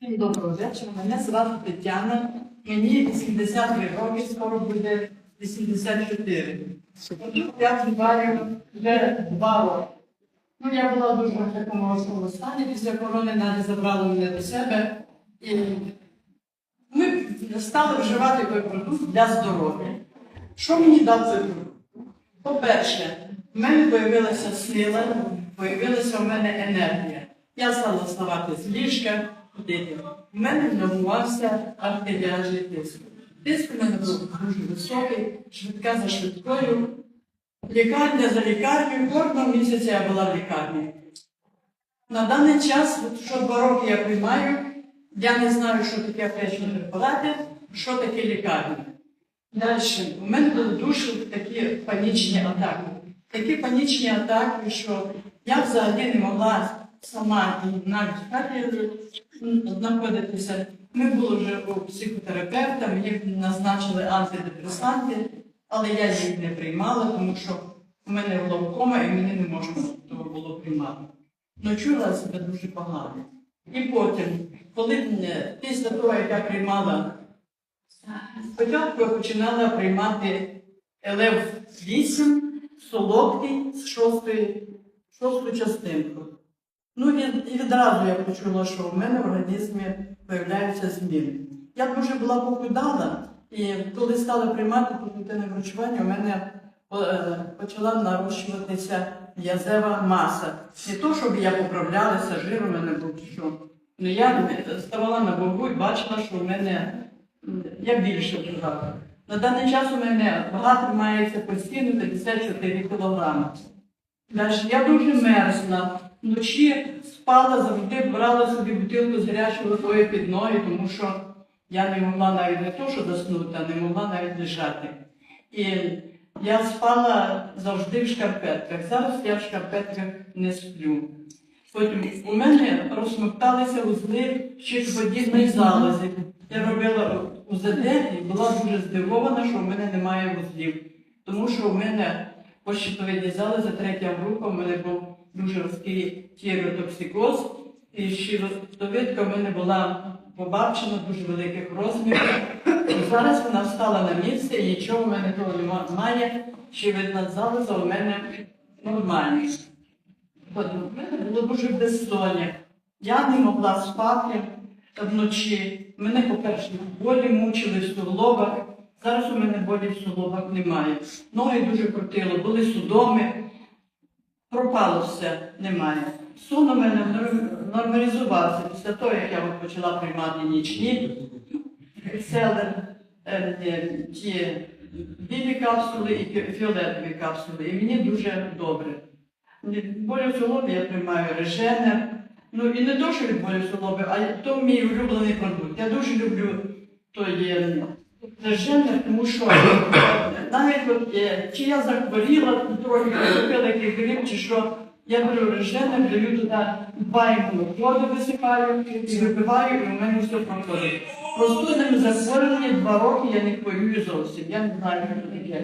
Доброго вечора. Мене звати Тетяна. Мені 83 роки, скоро буде 84. Тут я вживаю вже два роки. Ну, я була дуже в такому важкому стані. Після корони Надя забрала мене до себе. І ми стали вживати той продукт для здоров'я. Що мені дав цей продукт? По-перше, в мене з'явилася сила, з'явилася в мене енергія. Я стала вставати з ліжка, ходити. В мене внормувався артеріальний тиск. Тиск у мене був дуже високий, швидка за швидкою. Лікарня за лікарнею, кожного місяця я була в лікарні. На даний час, що два роки я приймаю, я не знаю, що таке аптечні препарати, що таке лікарня. Далі, у мене були дуже такі панічні атаки. Такі панічні атаки, що я взагалі не могла сама і навіть в хаті знаходитися. Ми були вже у психотерапевта, мені назначили антидепресанти, але я їх не приймала, тому що у мене глаукома і мені не можна того було приймати. Ну чула себе дуже погано. І потім, коли е, після того, як я приймала Спочатку я починала приймати ЛФ 8 солодкий з шостої, шосту. Ну і, і відразу я почула, що в мене в організмі з'являються зміни. Я дуже була похудала, і коли стала приймати продуктивне харчування, у мене е, почала нарощуватися м'язева маса. Не то, щоб я поправлялася, жир у мене був що. Ну я ставала на вагу і бачила, що в мене я більше вживала. На даний час у мене вага тримається постійно 54 кілограми. Я дуже мерзла. Вночі спала, завжди брала собі бутилку з гарячою водою під ноги, тому що я не могла навіть не то, що заснути, а не могла навіть лежати. І я спала завжди в шкарпетках. Зараз я в шкарпетках не сплю. Потім у мене розсмокталися узли щитоподібної залози. Я робила УЗД і була дуже здивована, що в мене немає вузлів. Тому що в мене по щитовидній залозі третя група, в мене був дуже розкрий тіреотоксикоз, і щитовидка в мене була побачена дуже великих розмірів. Зараз вона встала на місце і нічого в мене того немає. Щитовидна залоза у мене нормальна. У мене було дуже безсоння. Я не могла спати вночі. Мене, по-перше, болі мучили в суглобах. Зараз у мене болі в суглобах немає. Ноги дуже крутило, були судоми. Пропало все, немає. Сон у мене нормалізувався після того, як я почала приймати нічні е, е, ті білі капсули і фіолетові капсули. І мені дуже добре. Болю в я приймаю реженер. Ну і не що від болю в а то мій улюблений продукт. Я дуже люблю той е, реженер, тому що навіть от, е, чи я захворіла, трохи купила гриб, чи що, я беру реженер, даю туди два воду висипаю і випиваю, і у мене все проходить. Простудним захворюванням два роки я не хворюю зовсім. Я не знаю, що таке.